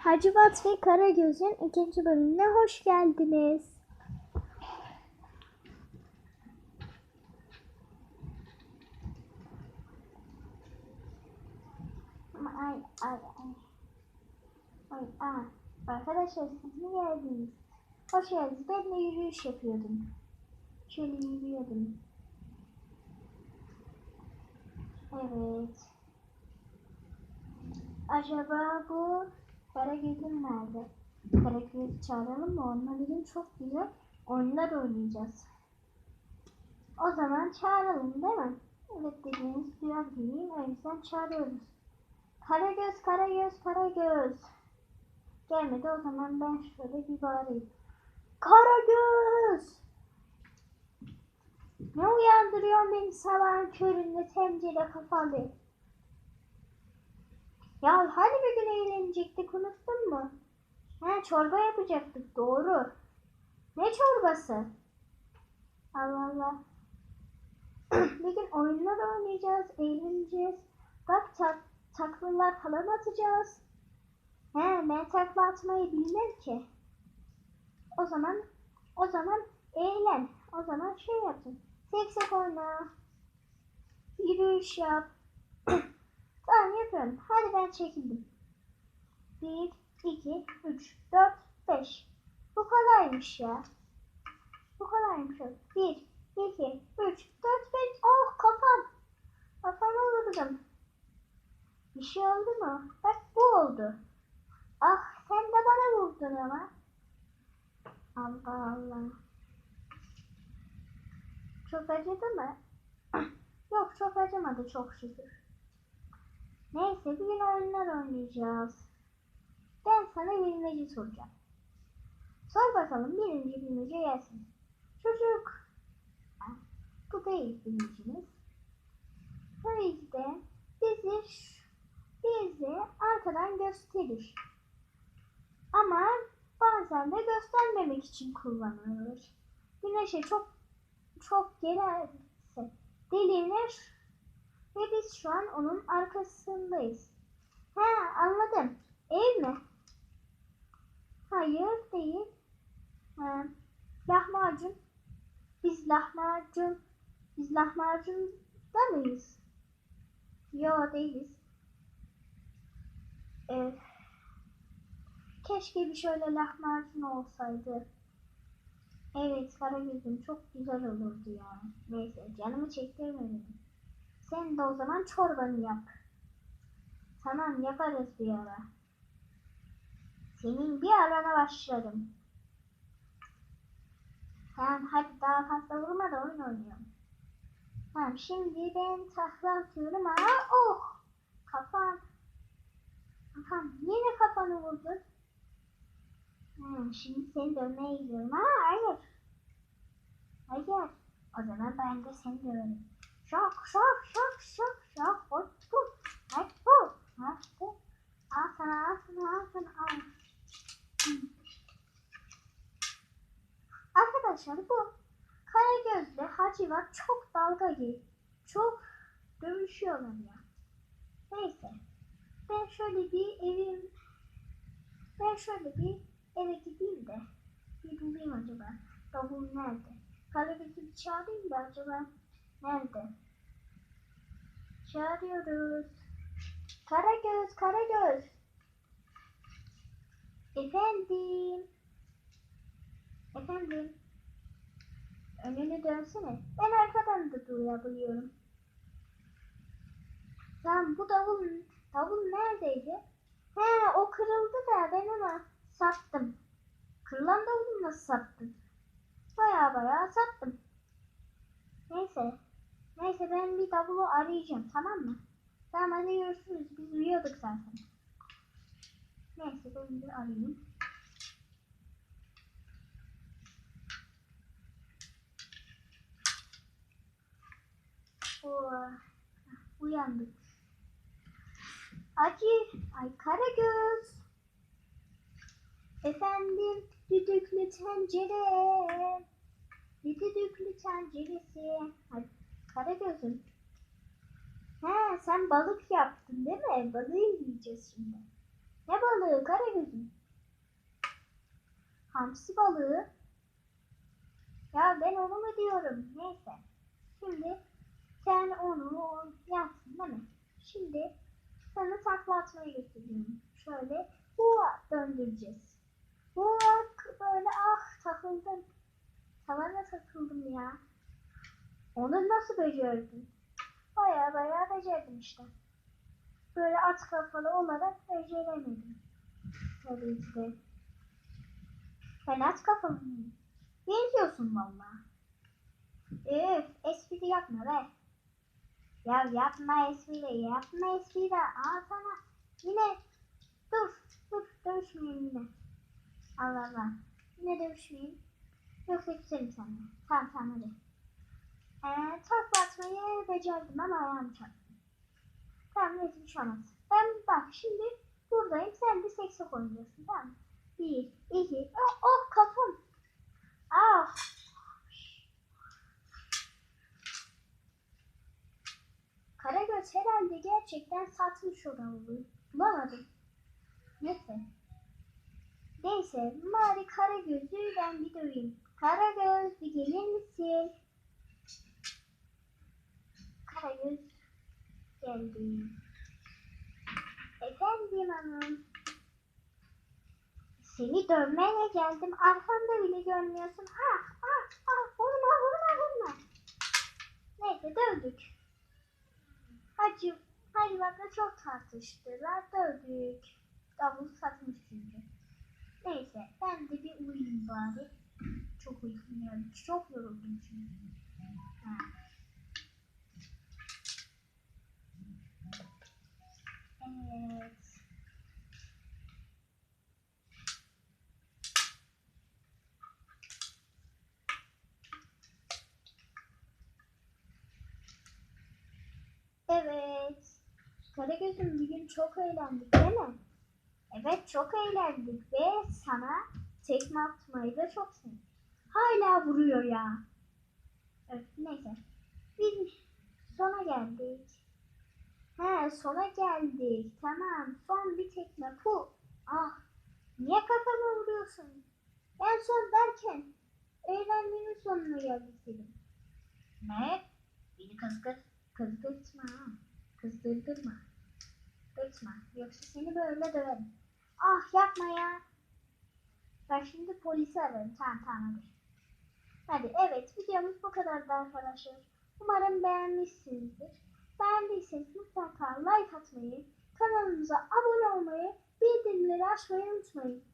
Hacivat ve Karagöz'ün ikinci bölümüne hoş geldiniz. Ay ay ay. Ay. Arkadaşlar siz mi geldiniz? Hoş geldiniz. Ben de yürüyüş yapıyordum. Şöyle yürüyordum. Evet. Acaba bu Karagöz'ün nerede? Karagöz'ü çağıralım mı? Onunla bugün çok güzel oyunlar oynayacağız. O zaman çağıralım değil mi? Evet dediğiniz duyar gibiyim. O yüzden çağırıyoruz. Karagöz, Karagöz, Karagöz. Gelmedi o zaman ben şöyle bir bağırayım. Karagöz! Ne uyandırıyor beni sabahın köründe tencere kafalı? Ya hani bir gün eğlenecektik unuttun mu? Ha çorba yapacaktık doğru. Ne çorbası? Allah Allah. bir gün oyunlar oynayacağız, eğleneceğiz. Bak tak, taklalar falan atacağız. He ben takla atmayı bilmem ki. O zaman o zaman eğlen. O zaman şey yapın. Seksek oyna. Yürüyüş yap. Tamam yapıyorum. Hadi ben çekildim. 1, 2, 3, 4, 5. Bu kolaymış ya. Bu kolaymış. 1, 2, 3, 4, 5. Oh kafam. Kafamı vurdum. Bir şey oldu mu? Bak bu oldu. Ah sen de bana vurdun ama. Allah Allah. Çok acıdı mı? Yok çok acımadı çok şükür. Neyse bugün oyunlar oynayacağız. Ben sana bilmece soracağım. Sor bakalım birinci bilmece gelsin. Çocuk. Bu değil bilmecemiz. Tabii ki bizi, bizi arkadan gösterir. Ama bazen de göstermemek için kullanılır. Güneşe çok çok gelirse delinir ve biz şu an onun arkasındayız. Ha anladım. Ev mi? Hayır değil. Ha, lahmacun. Biz lahmacun. Biz lahmacunda mıyız? Yo değiliz. Ee, keşke bir şöyle lahmacun olsaydı. Evet Karagöz'üm çok güzel olurdu ya. Neyse canımı çektirmedim. Sen de o zaman çorbanı yap. Tamam yaparız bir ara. Senin bir arana başlarım. Tamam hadi daha fazla vurma da oyun oynayalım. Tamam şimdi ben takla atıyorum. Aa oh! Kafam. Kafam yine kafanı vurdun. Ha, şimdi seni dövmeye gidiyorum. Ha hayır. Hayır. O zaman ben de seni döverim. Şok şok şok şok şok. Hoş bu. Hoş bu. Hoş bu. Al sana al. Hı. Arkadaşlar bu Karagöz'le Hacivat çok dalga geçiyor. Çok dövüşüyorlar ya. Neyse. Ben şöyle bir evim ben şöyle bir eve gideyim de bir bulayım acaba. Davul nerede? Karagöz'ü bir çağırayım da acaba nerede? Çağırıyoruz. Karagöz, Karagöz. Efendim. Efendim. Önüne dönsene. Ben arkadan da duyabiliyorum. Tamam bu davul, davul neredeydi? He o kırıldı da ben ona sattım. Kırılan davulu nasıl sattın? Baya baya sattım. Neyse. Ben bir davulu arayacağım tamam mı? Tamam hadi görüşürüz. Biz uyuyorduk zaten. Neyse ben bir arayayım. Oh, uyandık. Acı, ay Karagöz. Efendim, düdüklü tencere. Düdüklü tenceresi? Ay, Karagöz'üm. He, sen balık yaptın değil mi? Balığı yiyeceğiz şimdi. Ne balığı? Karagöz'üm. Hamsi balığı. Ya ben onu mu diyorum? Neyse. Şimdi sen onu yapsın değil mi? Şimdi sana takla atmaya götürüyorum. Şöyle hua döndüreceğiz. Hua böyle ah takıldım. Tavana takıldım ya. Onu nasıl becerdin? Baya baya becerdim işte. Böyle at kafalı olarak beceremedim. Tabii ki de. Ben at kafalı mıyım? Benziyorsun valla. Üf, espri yapma be. Ya yapma espri, yapma espri. Aa sana yine dur, dur dövüşmeyin yine. Allah Allah. Yine dövüşmeyin. Yoksa küserim seninle. Tamam tamam hadi. Ee, takla atmayı becerdim ama ayağım çarptı. Tamam neyse bir şey. Ben bak şimdi buradayım. Sen de seksek oynuyorsun tamam mı? Bir, iki, oh, oh kafam. Ah. Karagöz herhalde gerçekten satmış o davulu. Bulamadım. Neyse. Neyse, bari Karagöz'ü ben bir döveyim. Karagöz bir gelir misin? Karagöz geldi. Efendim hanım. Seni dövmeye geldim. Arkamda bile görmüyorsun. Ah ah ah vurma vurma vurma. Neyse dövdük. Hacı, Hacıvat'la çok tartıştılar. Dövdük. Davul satmış çünkü. Neyse ben de bir uyuyayım bari. Çok uykum. Çok yoruldum çünkü. Ha. Evet. Evet. Karagöz'üm bugün çok eğlendik değil mi? Evet çok eğlendik ve sana tekme atmayı da çok sevdim. Hala vuruyor ya. Evet, neyse. Biz sona geldik. He sona geldik. Tamam. Son bir tekme. Pu. Ah. Niye kafama vuruyorsun? En son derken eğlenmenin sonuna geldik dedim. Ne? Beni kızgır, kızdırtma. Yoksa seni böyle döverim. Ah yapma ya. Ben şimdi polisi ararım. Tamam tamam hadi. Evet videomuz bu kadardı arkadaşlar. Umarım beğenmişsinizdir. Beğendiyseniz mutlaka like atmayı, kanalımıza abone olmayı, bildirimleri açmayı unutmayın.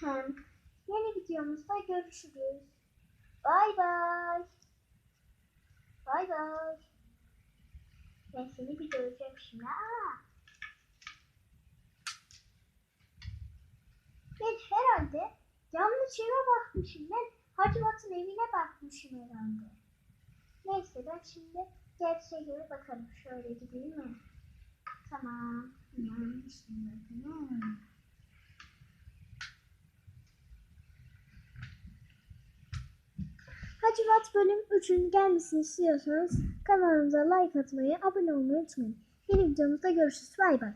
Hem yeni videomuzda görüşürüz. Bay bay. Bay bay. Ben seni bir göreceğim şimdi. Aa. Ben herhalde eve bakmışım. Ben Hacivat'ın evine bakmışım herhalde. Neyse ben şimdi gerçeğe göre bakarım. Şöyle gideyim mi? Tamam. Yanlışım zaten. Hmm. Hacivat bölüm 3'ün gelmesini istiyorsanız kanalımıza like atmayı, abone olmayı unutmayın. Yeni videomuzda görüşürüz. Bay bay.